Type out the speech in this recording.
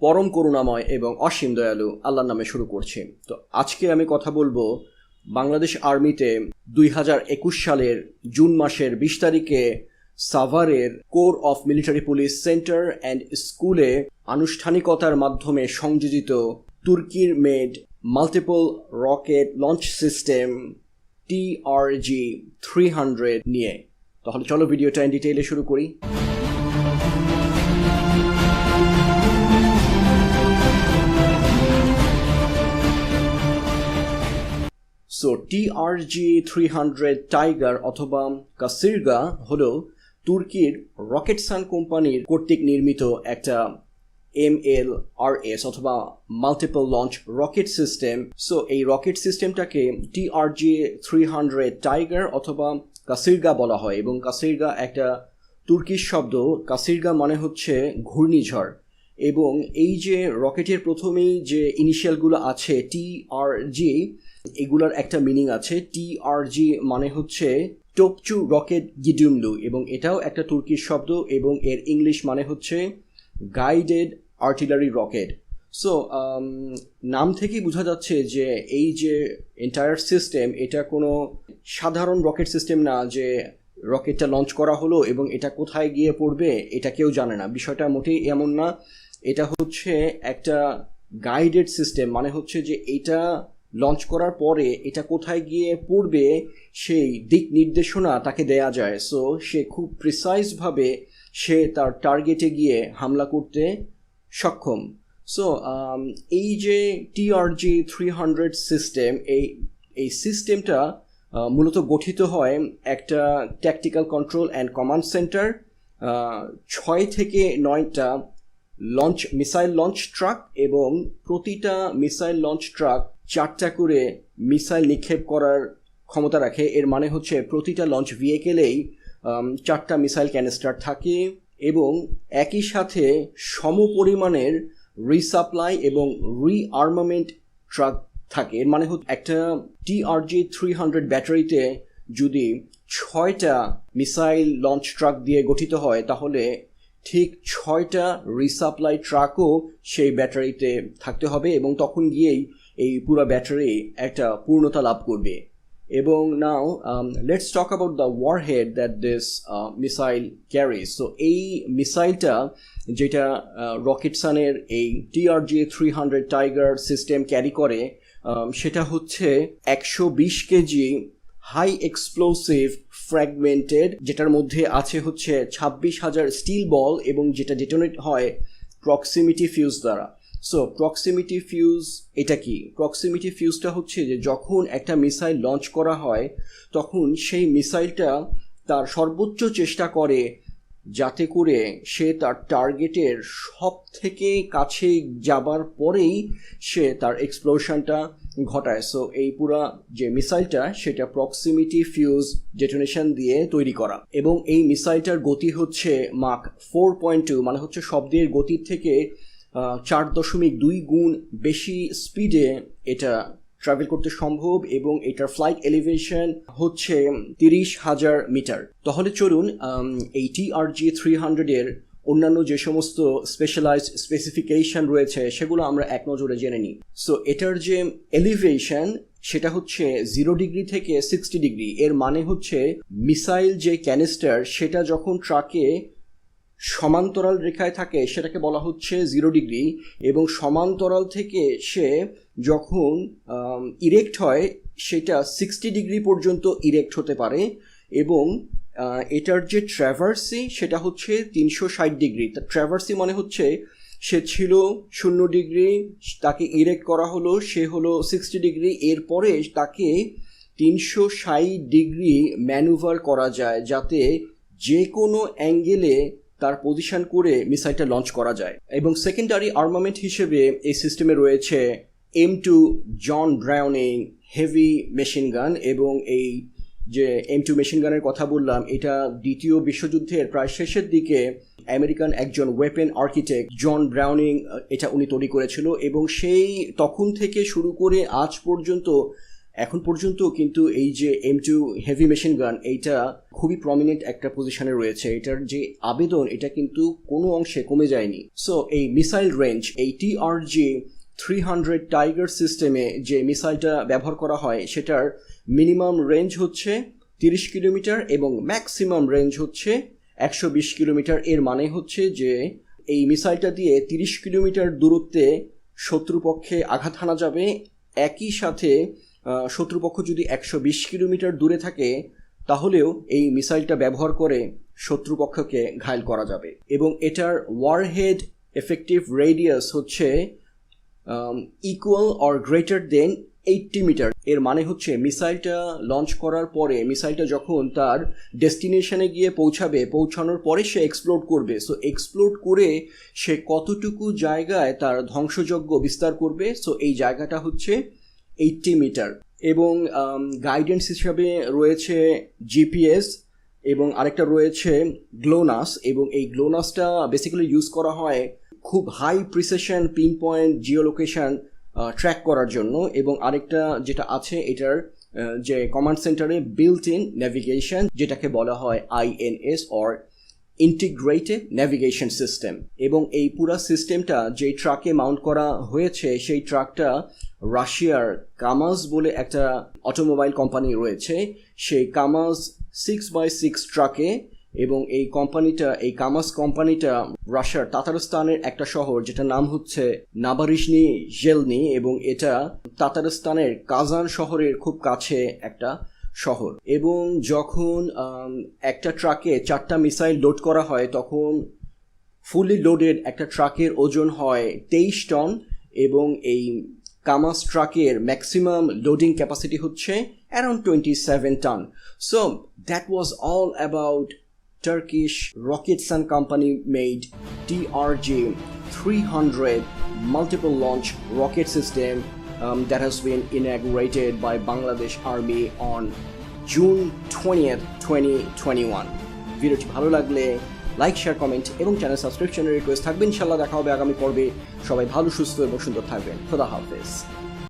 পরম করুণাময় এবং অসীম দয়ালু আল্লাহর নামে শুরু করছি। তো আজকে আমি কথা বলব বাংলাদেশ আর্মিতে দুই হাজার একুশ সালের জুন মাসের বিশ তারিখে সাভারের core of military police centre and স্কুলে আনুষ্ঠানিকতার মাধ্যমে সংযোজিত তুর্কির made multiple rocket launch system TRG three hundred নিয়ে। তাহলে চলো ভিডিওটা ডিটেইলে শুরু করি। টিআরজি থ্রি হান্ড্রেড টাইগার অথবা কাসিরগা হলো তুর্কির রকেটসান কোম্পানির কর্তৃক নির্মিত একটা এম এল আর এস অথবা multiple launch rocket system so এই রকেট সিস্টেমটাকে টিআরজি থ্রি হান্ড্রেড টাইগার অথবা কাসিরগা বলা হয় এবং কাসিরগা একটা তুর্কিশ শব্দ। কাসিরগা মানে হচ্ছে ঘূর্ণিঝড়। এবং এই যে রকেটের প্রথমেই যে ইনিশিয়ালগুলো আছে টি আর জি এগুলার একটা মিনিং আছে টি আর জি মানে হচ্ছে টোপচু রকেট গিডুমলু এবং এটাও একটা তুর্কির শব্দ এবং এর ইংলিশ মানে হচ্ছে গাইডেড আর্টিলারি রকেট সো নাম থেকেই বোঝা যাচ্ছে যে এই যে এন্টায়ার সিস্টেম এটা কোনো সাধারণ রকেট সিস্টেম না যে রকেটটা লঞ্চ করা হলো এবং এটা কোথায় গিয়ে পড়বে এটা কেউ জানে না। বিষয়টা মোটেই এমন না। এটা হচ্ছে একটা গাইডেড সিস্টেম মানে হচ্ছে যে এটা লঞ্চ করার পরে এটা কোথায় গিয়ে পড়বে সেই দিক নির্দেশনা তাকে দেয়া যায়। সো সে খুব প্রিসাইজভাবে সে তার টার্গেটে গিয়ে হামলা করতে সক্ষম। সো এই যে টিআরজি থ্রি হান্ড্রেড সিস্টেম এই এই সিস্টেমটা মূলত গঠিত হয় একটা tactical control and command centre ছয় থেকে নয়টা লঞ্চ মিসাইল লঞ্চ ট্রাক এবং প্রতিটা মিসাইল লঞ্চ ট্রাক চারটা করে মিসাইল নিক্ষেপ করার ক্ষমতা রাখে। এর মানে হচ্ছে প্রতিটা লঞ্চ ভেহিকেলেই চারটা মিসাইল ক্যানিস্টার থাকে এবং একই সাথে সমপরিমাণের রিসাপ্লাই এবং রিআর্মামেন্ট ট্রাক থাকে। এর মানে হচ্ছে একটা টিআরজি থ্রি হান্ড্রেড ব্যাটারিতে যদি ছয়টা মিসাইল লঞ্চ ট্রাক দিয়ে গঠিত হয়, তাহলে ঠিক ছয়টা রিসাপ্লাই ট্রাকও সেই ব্যাটারিতে থাকতে হবে এবং তখন গিয়েই এই পুরো ব্যাটারি একটা পূর্ণতা লাভ করবে। এবং now let's talk about the warhead that this missile carriage so এই মিসাইলটা যেটা রকেটসানের এই TRG three hundred tiger system carry করে সেটা হচ্ছে একশো বিশ কেজি হাই এক্সপ্লোসিভ ফ্র্যাগমেন্টেড যেটার মধ্যে আছে হচ্ছে ছাব্বিশ হাজার স্টিল বল এবং যেটা ডেটোনেট হয় প্রক্সিমিটি ফিউজ দ্বারা। সো প্রক্সিমিটি ফিউজ এটা কি? প্রক্সিমিটি ফিউজটা হচ্ছে যে যখন একটা মিসাইল লঞ্চ করা হয়, তখন সেই মিসাইলটা তার সর্বোচ্চ চেষ্টা করে যাতে করে সে তার টার্গেটের সব থেকে কাছে যাবার পরেই সে তার এক্সপ্লোশনটা ঘটায়। সো এই পুরা যে মিসাইলটা সেটা প্রক্সিমিটি ফিউজ ডেটোনেশন দিয়ে তৈরি করা। এবং এই মিসাইলটার গতি হচ্ছে মাক ফোর পয়েন্ট টু মানে হচ্ছে শব্দের গতির থেকে চার দশমিক দুই গুণ বেশি স্পিডে এটা ট্রাভেল করতে সম্ভব এবং এটার ফ্লাইট এলিভেশন হচ্ছে তিরিশ হাজার মিটার। তাহলে চলুন এই টিআরজি থ্রি হান্ড্রেডের অন্যান্য যে সমস্ত স্পেশালাইজড স্পেসিফিকেশন রয়েছে, সেগুলো আমরা এক নজরে জেনে নিই। সো এটার যে এলিভেশন সেটা হচ্ছে জিরো ডিগ্রি থেকে সিক্সটি ডিগ্রি এর মানে হচ্ছে মিসাইল যে ক্যানিস্টার সেটা যখন ট্রাকে সমান্তরাল রেখায় থাকে, সেটাকে বলা হচ্ছে জিরো ডিগ্রি এবং সমান্তরাল থেকে সে যখন ইরেক্ট হয়, সেটা সিক্সটি ডিগ্রি পর্যন্ত ইরেক্ট হতে পারে, এবং এটার যে ট্র্যাভার্সি সেটা হচ্ছে তিনশো ষাট ডিগ্রি তা ট্র্যাভার্সি মানে হচ্ছে, সে ছিল শূন্য ডিগ্রি তাকে ইরেক্ট করা হলো, সে হলো সিক্সটি ডিগ্রি এরপরে তাকে তিনশো ষাট ডিগ্রি ম্যানুভার করা যায়, যাতে যে কোনো অ্যাঙ্গেলে তার পজিশন করে মিসাইলটা লঞ্চ করা যায়। এবং সেকেন্ডারি আর্মামেন্ট হিসেবে এই সিস্টেমে রয়েছে M two John Browning heavy machine gun এবং এই যে এম টু মেশিন গানের কথা বললাম, এটা দ্বিতীয় বিশ্বযুদ্ধের প্রায় শেষের দিকে আমেরিকান একজন ওয়েপেন আর্কিটেক্ট জন ব্রাউনিং এটা উনি তৈরি করেছিল এবং সেই তখন থেকে শুরু করে আজ পর্যন্ত এখন পর্যন্ত কিন্তু এই যে এম টু হেভি মেশিন গান এইটা খুবই প্রমিনেন্ট একটা পজিশনে রয়েছে। এটার যে আবেদন, এটা কিন্তু কোনো অংশে কমে যায়নি। সো এই মিসাইল রেঞ্জ এই T R TRG three hundred tiger সিস্টেমে যে মিসাইলটা ব্যবহার করা হয়, সেটার মিনিমাম রেঞ্জ হচ্ছে তিরিশ কিলোমিটার এবং ম্যাক্সিমাম রেঞ্জ হচ্ছে একশো বিশ কিলোমিটার। এর মানে হচ্ছে যে এই মিসাইলটা দিয়ে তিরিশ কিলোমিটার দূরত্বে শত্রুপক্ষে আঘাত হানা যাবে। একই সাথে শত্রুপক্ষ যদি একশো বিশ কিলোমিটার দূরে থাকে, তাহলেও এই মিসাইলটা ব্যবহার করে শত্রুপক্ষকে ঘায়ল করা যাবে। এবং এটার ওয়ারহেড এফেক্টিভ রেডিয়াস হচ্ছে equal or greater than eighty metre এর মানে হচ্ছে মিসাইলটা লঞ্চ করার পরে, মিসাইলটা যখন তার ডেস্টিনেশনে গিয়ে পৌঁছাবে, পৌঁছানোর পরে সে এক্সপ্লোড করবে। সো এক্সপ্লোড করে সে কতটুকু জায়গায় তার ধ্বংসযজ্ঞ বিস্তার করবে? সো এই জায়গাটা হচ্ছে এইটটি মিটার এবং গাইডেন্স হিসাবে রয়েছে জিপিএস এবং আরেকটা রয়েছে গ্লোনাস এবং এই গ্লোনাসটা বেসিক্যালি ইউজ করা হয় খুব high precision pinpoint geolocation track করার জন্য এবং আরেকটা যেটা আছে এটার যে কমান্ড সেন্টারে বিল্ট ইন নেভিগেশন যেটাকে বলা হয় INS or integrated navigation system এবং এই পুরো সিস্টেমটা যে ট্রাকে মাউন্ট করা হয়েছে, সেই ট্রাকটা রাশিয়ার কামাজ বলে একটা অটোমোবাইল কোম্পানি রয়েছে। সেই কামাজ সিক্স বাই সিক্স ট্রাকে এবং এই কোম্পানিটা এই কামাজ কোম্পানিটা রাশিয়ার তাতারস্তানের একটা শহর যেটা নাম হচ্ছে নাবারিশনি জেলনি এবং এটা তাতারস্তানের কাজান শহরের খুব কাছে একটা শহর। এবং যখন একটা ট্রাকে চারটা মিসাইল লোড করা হয়, তখন ফুলি লোডেড একটা ট্রাকের ওজন হয় তেইশ টন এবং এই কামাস ট্রাকের ম্যাক্সিমাম লোডিং ক্যাপাসিটি হচ্ছে around twenty seven ton so that was all about Turkish Roketsan company made TRJ 300 multiple launch rocket system um, that has been inaugurated by Bangladesh Army on June 20th, 2021. ভিডিওটি ভালো লাগলে like share comment এবং channel সাবস্ক্রিপশনের request থাকবে। ইনশাল্লাহ দেখা হবে আগামী পর্বে। সবাই ভালো সুস্থ এবং সুন্দর থাকবেন। খোদা হাফেজ।